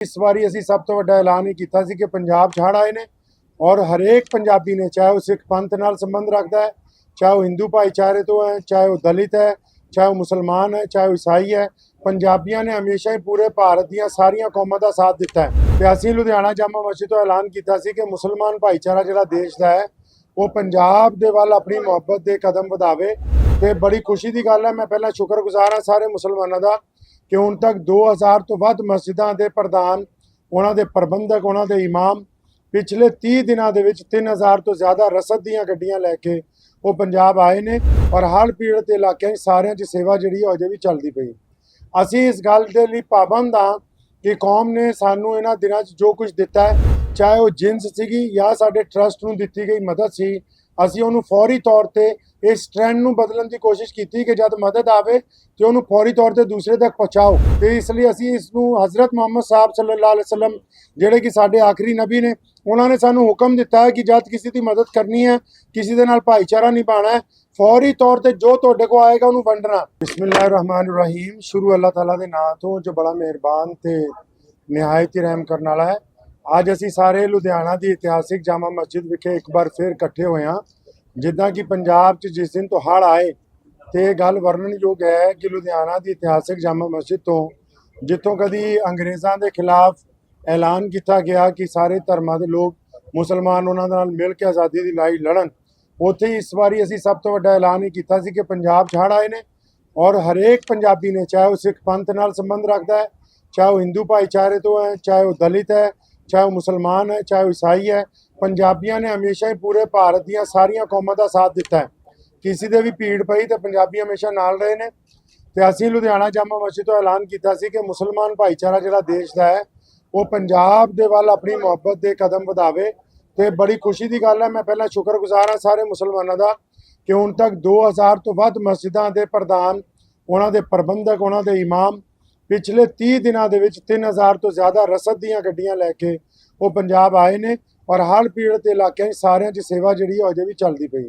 ਇਸ ਵਾਰੀ ਅਸੀਂ ਸਭ ਤੋਂ ਵੱਡਾ ਐਲਾਨ ਹੀ ਕੀਤਾ ਸੀ ਕਿ ਪੰਜਾਬ ਛਾੜ ਆਏ ਨੇ ਔਰ ਹਰੇਕ ਪੰਜਾਬੀ ਨੇ, ਚਾਹੇ ਉਹ ਸਿੱਖ ਪੰਥ ਨਾਲ ਸੰਬੰਧ ਰੱਖਦਾ ਹੈ, ਚਾਹੇ ਉਹ ਹਿੰਦੂ ਭਾਈਚਾਰੇ ਤੋਂ ਹੈ, ਚਾਹੇ ਉਹ ਦਲਿਤ ਹੈ, ਚਾਹੇ ਉਹ ਮੁਸਲਮਾਨ ਹੈ, ਚਾਹੇ ਉਹ ਈਸਾਈ ਹੈ, ਪੰਜਾਬੀਆਂ ਨੇ ਹਮੇਸ਼ਾ ਹੀ ਪੂਰੇ ਭਾਰਤ ਦੀਆਂ ਸਾਰੀਆਂ ਕੌਮਾਂ ਦਾ ਸਾਥ ਦਿੱਤਾ ਹੈ। ਤੇ ਅਸੀਂ ਲੁਧਿਆਣਾ ਜਾਮਾ ਮਸਜਿਦ ਤੋਂ ਐਲਾਨ ਕੀਤਾ ਸੀ ਕਿ ਮੁਸਲਮਾਨ ਭਾਈਚਾਰਾ ਜਿਹੜਾ ਦੇਸ਼ ਦਾ ਹੈ, ਉਹ ਪੰਜਾਬ ਦੇ ਵੱਲ ਆਪਣੀ ਮੁਹੱਬਤ ਦੇ ਕਦਮ ਵਧਾਵੇ। ਤੇ ਬੜੀ ਖੁਸ਼ੀ ਦੀ ਗੱਲ ਹੈ, ਮੈਂ ਪਹਿਲਾਂ ਸ਼ੁਕਰਗੁਜ਼ਾਰ ਹਾਂ ਸਾਰੇ ਮੁਸਲਮਾਨਾਂ ਦਾ ਕਿ ਹੁਣ ਤੱਕ 2000 ਤੋਂ ਵੱਧ ਮਸਜਿਦਾਂ ਦੇ ਪ੍ਰਧਾਨ, ਉਹਨਾਂ ਦੇ ਪ੍ਰਬੰਧਕ, ਉਹਨਾਂ ਦੇ ਇਮਾਮ ਪਿਛਲੇ 30 ਦਿਨਾਂ ਦੇ ਵਿੱਚ 3000 ਤੋਂ ਜ਼ਿਆਦਾ ਰਸਦ ਦੀਆਂ ਗੱਡੀਆਂ ਲੈ ਕੇ ਉਹ ਪੰਜਾਬ ਆਏ ਨੇ ਔਰ ਹਰ ਪੀੜਤ ਇਲਾਕਿਆਂ 'ਚ ਸਾਰਿਆਂ 'ਚ ਸੇਵਾ ਜਿਹੜੀ ਹੈ ਅਜੇ ਵੀ ਚੱਲਦੀ ਪਈ। ਅਸੀਂ ਇਸ ਗੱਲ ਦੇ ਲਈ ਪਾਬੰਦ ਹਾਂ ਕਿ ਕੌਮ ਨੇ ਸਾਨੂੰ ਇਹਨਾਂ ਦਿਨਾਂ 'ਚ ਜੋ ਕੁਝ ਦਿੱਤਾ ਹੈ, ਚਾਹੇ ਉਹ ਜਿੰਸ ਸੀਗੀ ਜਾਂ ਸਾਡੇ ਟਰਸਟ ਨੂੰ ਦਿੱਤੀ ਗਈ ਮਦਦ ਸੀ, ਅਸੀਂ ਉਹਨੂੰ ਫੌਰੀ ਤੌਰ ਤੇ ਇਸ ਟ੍ਰੈਂਡ ਨੂੰ ਬਦਲਣ ਦੀ ਕੋਸ਼ਿਸ਼ ਕੀਤੀ ਕਿ ਜਦ ਮਦਦ ਆਵੇ ਤੇ ਉਹਨੂੰ ਫੌਰੀ ਤੌਰ ਤੇ ਦੂਸਰੇ ਤੱਕ ਪਹੁੰਚਾਓ। ਤੇ ਇਸ ਲਈ ਅਸੀਂ ਇਸ ਨੂੰ ਹਜ਼ਰਤ ਮੁਹੰਮਦ ਸਾਹਿਬ ਸੱਲੱਲਾਹੁ ਅਲੈਹਿ ਵਸੱਲਮ, ਜਿਹੜੇ ਕਿ ਸਾਡੇ ਆਖਰੀ ਨਬੀ ਨੇ, ਉਹਨਾਂ ਨੇ ਸਾਨੂੰ ਹੁਕਮ ਦਿੱਤਾ ਹੈ ਕਿ ਜਦ ਕਿਸੇ ਦੀ ਮਦਦ ਕਰਨੀ ਹੈ, ਕਿਸੇ ਦੇ ਨਾਲ ਭਾਈਚਾਰਾ ਨਿਭਾਉਣਾ ਹੈ, ਫੌਰੀ ਤੌਰ ਤੇ ਜੋ ਤੁਹਾਡੇ ਕੋ ਆਏਗਾ ਉਹਨੂੰ ਵੰਡਣਾ। ਬਿਸਮਿਲ੍ਲਾਹਿਰਰਹਿਮਾਨਿਰਰਹੀਮ ਸ਼ੁਰੂ ਅੱਲਾਹ ਤਾਲਾ ਦੇ ਨਾਮ ਤੋਂ ਜੋ ਬੜਾ ਮਿਹਰਬਾਨ ਤੇ ਨਿਹਾਇਤ ਹੀ ਰਹਿਮ ਕਰਨ ਵਾਲਾ ਹੈ। ਅੱਜ ਅਸੀਂ ਸਾਰੇ ਲੁਧਿਆਣਾ ਦੀ ਇਤਿਹਾਸਿਕ ਜਾਮਾ ਮਸਜਿਦ ਵਿਖੇ ਇੱਕ ਵਾਰ ਫਿਰ ਇਕੱਠੇ ਹੋਏ ਹਾਂ। ਜਿੱਦਾਂ ਕਿ ਪੰਜਾਬ 'ਚ ਜਿਸ ਦਿਨ ਤੋਂ ਹੜ੍ਹ ਆਏ ਤੇ ਇਹ ਗੱਲ ਵਰਣਨਯੋਗ ਹੈ ਕਿ ਲੁਧਿਆਣਾ ਦੀ ਇਤਿਹਾਸਿਕ ਜਾਮਾ ਮਸਜਿਦ ਤੋਂ ਜਿੱਥੋਂ ਕਦੀ ਅੰਗਰੇਜ਼ਾਂ ਦੇ ਖਿਲਾਫ ਐਲਾਨ ਕੀਤਾ ਗਿਆ ਕਿ ਸਾਰੇ ਧਰਮਾਂ ਦੇ ਲੋਕ ਮੁਸਲਮਾਨ ਉਹਨਾਂ ਦੇ ਨਾਲ ਮਿਲ ਕੇ ਆਜ਼ਾਦੀ ਦੀ ਲੜਾਈ ਲੜਨ, ਉੱਥੇ ਹੀ ਇਸ ਵਾਰੀ ਅਸੀਂ ਸਭ ਤੋਂ ਵੱਡਾ ਐਲਾਨ ਇਹ ਕੀਤਾ ਸੀ ਕਿ ਪੰਜਾਬ ਛਾੜ ਆਏ ਨੇ ਔਰ ਹਰੇਕ ਪੰਜਾਬੀ ਨੇ ਚਾਹੇ ਉਹ ਸਿੱਖ ਪੰਥ ਨਾਲ ਸੰਬੰਧ ਰੱਖਦਾ ਹੈ, ਚਾਹੇ ਉਹ ਹਿੰਦੂ ਭਾਈਚਾਰੇ ਤੋਂ ਹੈ, ਚਾਹੇ ਉਹ ਦਲਿਤ ਹੈ, ਚਾਹੇ ਉਹ ਮੁਸਲਮਾਨ ਹੈ, ਚਾਹੇ ਉਹ ਈਸਾਈ ਹੈ ਪੰਜਾਬੀਆਂ ਨੇ ਹਮੇਸ਼ਾ ਹੀ ਪੂਰੇ ਭਾਰਤ ਦੀਆਂ ਸਾਰੀਆਂ ਕੌਮਾਂ ਦਾ ਸਾਥ ਦਿੱਤਾ ਹੈ। ਕਿਸੇ ਦੇ ਵੀ ਭੀੜ ਪਈ ਤੇ ਪੰਜਾਬੀ ਹਮੇਸ਼ਾ ਨਾਲ ਰਹੇ ਨੇ। ਤੇ ਅਸੀਂ ਲੁਧਿਆਣਾ ਜਾਮਾ ਮਸਜਿਦ ਤੋਂ ਐਲਾਨ ਕੀਤਾ ਸੀ ਕਿ ਮੁਸਲਮਾਨ ਭਾਈਚਾਰਾ ਜਿਹੜਾ ਦੇਸ਼ ਦਾ ਹੈ, ਉਹ ਪੰਜਾਬ ਦੇ ਵੱਲ ਆਪਣੀ ਮੁਹੱਬਤ ਦੇ ਕਦਮ ਵਧਾਵੇ। ਤੇ ਬੜੀ ਖੁਸ਼ੀ ਦੀ ਗੱਲ ਹੈ, ਮੈਂ ਪਹਿਲਾਂ ਸ਼ੁਕਰਗੁਜ਼ਾਰ ਹਾਂ ਸਾਰੇ ਮੁਸਲਮਾਨਾਂ ਦਾ ਕਿ ਹੁਣ ਤੱਕ 2000 ਤੋਂ ਵੱਧ ਮਸਜਿਦਾਂ ਦੇ ਪ੍ਰਧਾਨ, ਉਹਨਾਂ ਦੇ ਪ੍ਰਬੰਧਕ, ਉਹਨਾਂ ਦੇ ਇਮਾਮ ਪਿਛਲੇ 30 ਦਿਨਾਂ ਦੇ ਵਿੱਚ 3000 ਤੋਂ ਜ਼ਿਆਦਾ ਰਸਦ ਦੀਆਂ ਗੱਡੀਆਂ ਲੈ ਕੇ ਉਹ ਪੰਜਾਬ ਆਏ ਨੇ। ਔਰ ਹੜ੍ਹ ਪੀੜਤ ਇਲਾਕਿਆਂ 'ਚ ਸਾਰਿਆਂ 'ਚ ਸੇਵਾ ਜਿਹੜੀ ਹੈ ਅਜੇ ਵੀ ਚੱਲਦੀ ਪਈ।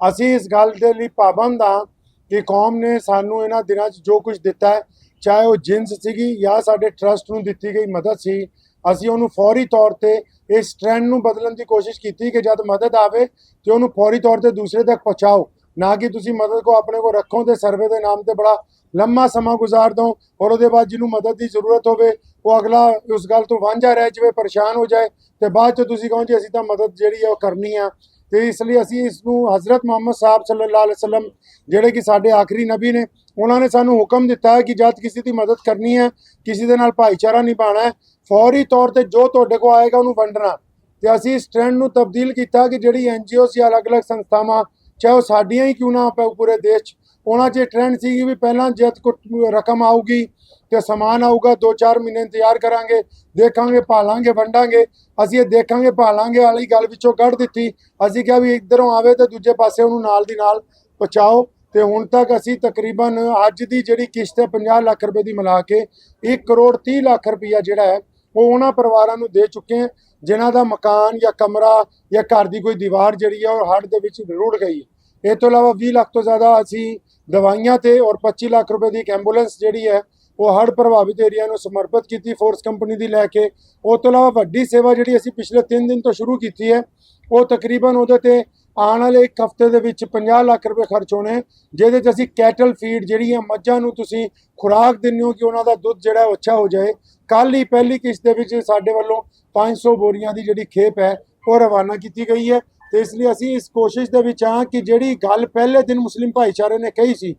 ਅਸੀਂ ਇਸ ਗੱਲ ਦੇ ਲਈ ਪਾਬੰਦ ਹਾਂ ਕਿ ਕੌਮ ਨੇ ਸਾਨੂੰ ਇਹਨਾਂ ਦਿਨਾਂ 'ਚ ਜੋ ਕੁਝ ਦਿੱਤਾ ਹੈ, ਚਾਹੇ ਉਹ ਜਿੰਸ ਸੀਗੀ ਜਾਂ ਸਾਡੇ ਟਰਸਟ ਨੂੰ ਦਿੱਤੀ ਗਈ ਮਦਦ ਸੀ, ਅਸੀਂ ਉਹਨੂੰ ਫੌਰੀ ਤੌਰ ਤੇ ਇਸ ਟ੍ਰੈਂਡ ਨੂੰ ਬਦਲਣ ਦੀ ਕੋਸ਼ਿਸ਼ ਕੀਤੀ ਕਿ ਜਦ ਮਦਦ ਆਵੇ ਤੇ ਉਹਨੂੰ ਫੌਰੀ ਤੌਰ ਤੇ ਦੂਸਰੇ ਤੱਕ ਪਹੁੰਚਾਓ। ਨਾ ਕਿ ਤੁਸੀਂ ਮਦਦ ਕੋ ਆਪਣੇ ਕੋ ਰੱਖੋ ਤੇ ਸਰਵੇ ਦੇ ਨਾਮ ਤੇ ਬੜਾ ਲੰਮਾ ਸਮਾਂ ਗੁਜ਼ਾਰ ਦੋ ਔਰ ਉਹਦੇ ਬਾਅਦ ਜਿਹਨੂੰ ਮਦਦ ਦੀ ਜ਼ਰੂਰਤ ਹੋਵੇ, ਉਹ ਅਗਲਾ ਉਸ ਗੱਲ ਤੋਂ ਵਾਂਝਾ ਰਹਿ ਜਾਵੇ, ਪਰੇਸ਼ਾਨ ਹੋ ਜਾਏ ਤੇ ਬਾਅਦ ਚ ਤੁਸੀਂ ਕਹੋ ਜੀ ਅਸੀਂ ਤਾਂ ਮਦਦ ਜਿਹੜੀ ਆ ਉਹ ਕਰਨੀ ਆ। ਤੇ ਇਸ ਲਈ ਅਸੀਂ ਇਸ ਨੂੰ ਹਜ਼ਰਤ ਮੁਹੰਮਦ ਸਾਹਿਬ ਸੱਲੱਲਾਹੁ ਅਲੈਹਿ ਵਸੱਲਮ ਜਿਹੜੇ ਕਿ ਸਾਡੇ ਆਖਰੀ ਨਬੀ ਨੇ, ਉਹਨਾਂ ਨੇ ਸਾਨੂੰ ਹੁਕਮ ਦਿੱਤਾ ਹੈ ਕਿ ਜਦ ਕਿਸੇ ਦੀ ਮਦਦ ਕਰਨੀ ਹੈ, ਕਿਸੇ ਦੇ ਨਾਲ ਭਾਈਚਾਰਾ ਨਿਭਾਉਣਾ ਹੈ, ਫੌਰੀ ਤੌਰ ਤੇ ਜੋ ਤੁਹਾਡੇ ਕੋਲ ਆਏਗਾ ਉਹਨੂੰ ਵੰਡਣਾ। ਤੇ ਅਸੀਂ ਇਸ ਟ੍ਰੈਂਡ ਨੂੰ ਤਬਦੀਲ ਕੀਤਾ ਕਿ ਜਿਹੜੀ ਐਨਜੀਓਸ ਜਾਂ ਅਲੱਗ-ਅਲੱਗ ਸੰਸਥਾਵਾਂ, ਚਾਹੇ ਉਹ ਸਾਡੀਆਂ ਹੀ ਕਿਉਂ ਨਾ ਪ- ਪੂਰੇ ਦੇਸ਼ 'ਚ ਉਹਨਾਂ 'ਚ ਟ੍ਰੈਂਡ ਸੀ ਕਿ ਵੀ ਪਹਿਲਾਂ ਜਦ ਕੋਈ ਰਕਮ ਆਊਗੀ ਤੇ ਸਮਾਨ ਆਊਗਾ 2-4 ਮਹੀਨੇ ਇੰਤਜ਼ਾਰ ਕਰਾਂਗੇ, ਦੇਖਾਂਗੇ, ਭਾਲਾਂਗੇ, ਵੰਡਾਂਗੇ, ਅਸੀਂ ਇਹ ਦੇਖਾਂਗੇ, ਭਾਲਾਂਗੇ ਵਾਲੀ ਗੱਲ ਵਿੱਚੋਂ ਕੱਢ ਦਿੱਤੀ। ਅਸੀਂ ਕਿਹਾ ਵੀ ਇੱਧਰੋਂ ਆਵੇ ਤੇ ਦੂਜੇ ਪਾਸੇ ਉਹਨੂੰ ਨਾਲ ਦੀ ਨਾਲ ਪਹੁੰਚਾਓ ਤੇ ਹੁਣ ਤੱਕ ਅਸੀਂ ਤਕਰੀਬਨ ਅੱਜ ਦੀ ਜਿਹੜੀ ਕਿਸ਼ਤ ਹੈ 50 ਲੱਖ ਰੁਪਏ ਦੀ ਮਿਲਾ ਕੇ 1 ਕਰੋੜ 30 ਲੱਖ ਰੁਪਈਆ ਜਿਹੜਾ ਹੈ, ਉਹ ਉਹਨਾਂ ਪਰਿਵਾਰਾਂ ਨੂੰ ਦੇ ਚੁੱਕੇ ਹਾਂ, ਜਿਨ੍ਹਾਂ ਦਾ ਮਕਾਨ ਜਾਂ ਕਮਰਾ ਜਾਂ ਘਰ ਦੀ ਕੋਈ ਦੀਵਾਰ ਜਿਹੜੀ ਹੈ ਉਹ ਹੜ੍ਹ ਦੇ ਵਿੱਚ ਰੁੜ ਗਈ ਇਹ ਤੋਂ ਇਲਾਵਾ 20 ਲੱਖ ਤੋਂ ਜ਼ਿਆਦਾ ਅਸੀਂ ਦਵਾਈਆਂ ਤੇ ਔਰ 25 ਲੱਖ ਰੁਪਏ ਦੀ ਇੱਕ ਐਂਬੂਲੈਂਸ ਜਿਹੜੀ ਹੈ, ਉਹ ਹੜ੍ਹ ਪ੍ਰਭਾਵਿਤ ਏਰੀਆ ਨੂੰ ਸਮਰਪਿਤ ਕੀਤੀ ਫੋਰਸ ਕੰਪਨੀ ਦੀ ਲੈ ਕੇ। ਉਹ ਤੋਂ ਇਲਾਵਾ ਵੱਡੀ ਸੇਵਾ ਜਿਹੜੀ ਅਸੀਂ ਪਿਛਲੇ 3 ਦਿਨ ਤੋਂ ਸ਼ੁਰੂ ਕੀਤੀ ਹੈ, ਉਹ ਤਕਰੀਬਨ ਉਹਦੇ ਤੇ ਆਉਣ ਵਾਲੇ ਇੱਕ ਹਫ਼ਤੇ ਦੇ ਵਿੱਚ 50 ਲੱਖ ਰੁਪਏ ਖਰਚ ਹੋਣੇ। ਜਿਹਦੇ 'ਚ ਅਸੀਂ ਕੈਟਲ ਫੀਡ ਜਿਹੜੀ ਹੈ, ਮੱਝਾਂ ਨੂੰ ਤੁਸੀਂ ਖੁਰਾਕ ਦਿੰਦੇ ਹੋ ਕਿ ਉਹਨਾਂ ਦਾ ਦੁੱਧ ਜਿਹੜਾ ਉਹ ਅੱਛਾ ਹੋ ਜਾਏ। ਕੱਲ ਹੀ ਪਹਿਲੀ ਕਿਸ਼ਤ ਦੇ ਵਿੱਚ ਸਾਡੇ ਵੱਲੋਂ 500 ਬੋਰੀਆਂ ਦੀ ਜਿਹੜੀ ਖੇਪ ਹੈ, ਉਹ ਰਵਾਨਾ ਕੀਤੀ ਗਈ ਹੈ। ਤੇ ਇਸ ਲਈ ਅਸੀਂ ਇਸ ਕੋਸ਼ਿਸ਼ ਦੇ ਵਿੱਚ ਹਾਂ ਕਿ ਜਿਹੜੀ ਗੱਲ ਪਹਿਲੇ ਦਿਨ ਮੁਸਲਿਮ ਭਾਈਚਾਰੇ ਨੇ ਕਹੀ ਸੀ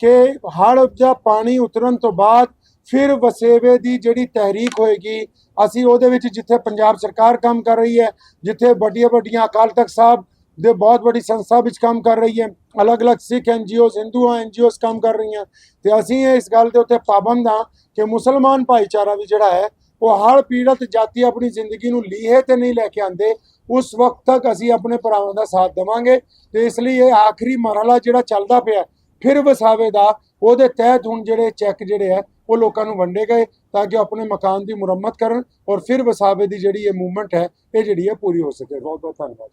ਕਿ ਹੜ੍ਹ ਜਾਂ ਪਾਣੀ ਉਤਰਨ ਤੋਂ ਬਾਅਦ ਫਿਰ ਵਸੇਵੇ ਦੀ ਜਿਹੜੀ ਤਹਿਰੀਕ ਹੋਏਗੀ, ਅਸੀਂ ਉਹਦੇ ਵਿੱਚ ਜਿੱਥੇ ਪੰਜਾਬ ਸਰਕਾਰ ਕੰਮ ਕਰ ਰਹੀ ਹੈ, ਜਿੱਥੇ ਵੱਡੀਆਂ ਵੱਡੀਆਂ ਅਕਾਲ ਤਖਤ ਸਾਹਿਬ ਦੇ ਬਹੁਤ ਵੱਡੀ ਸੰਸਥਾ ਵਿੱਚ ਕੰਮ ਕਰ ਰਹੀ ਹੈ, ਅਲੱਗ-ਅਲੱਗ ਸਿੱਖ ਐਨਜੀਓਜ਼, ਹਿੰਦੂ ਐਨਜੀਓਜ਼ ਕੰਮ ਕਰ ਰਹੀਆਂ, ਤੇ ਅਸੀਂ ਇਸ ਗੱਲ ਦੇ ਉੱਤੇ ਪਾਬੰਦ ਹਾਂ ਕਿ ਮੁਸਲਮਾਨ ਭਾਈਚਾਰਾ ਵੀ ਜਿਹੜਾ ਹੈ ਉਹ ਹਰ ਪੀੜਤ ਜਾਤੀ ਆਪਣੀ ਜ਼ਿੰਦਗੀ ਨੂੰ ਲੀਹੇ ਤੇ ਨਹੀਂ ਲੈ ਕੇ ਆਂਦੇ ਉਸ ਵਕਤ ਤੱਕ ਅਸੀਂ ਆਪਣੇ ਭਰਾਵਾਂ ਦਾ ਸਾਥ ਦੇਵਾਂਗੇ ਤੇ ਇਸ ਲਈ ਇਹ ਆਖਰੀ ਮਰਹਲਾ ਜਿਹੜਾ ਚੱਲਦਾ ਪਿਆ ਫਿਰ ਵਸਾਵੇ ਦਾ, ਉਹਦੇ ਤਹਿਤ ਹੁਣ ਜਿਹੜੇ ਚੈੱਕ ਜਿਹੜੇ ਹੈ, ਉਹ ਲੋਕਾਂ ਨੂੰ ਵੰਡੇ ਗਏ ਤਾਂ ਕਿ ਉਹ ਆਪਣੇ ਮਕਾਨ ਦੀ ਮੁਰੰਮਤ ਕਰਨ ਔਰ ਫਿਰ ਵਸਾਵੇ ਦੀ ਜਿਹੜੀ ਇਹ ਮੂਵਮੈਂਟ ਹੈ, ਇਹ ਜਿਹੜੀ ਹੈ ਪੂਰੀ ਹੋ ਸਕੇ। ਬਹੁਤ ਬਹੁਤ ਧੰਨਵਾਦ।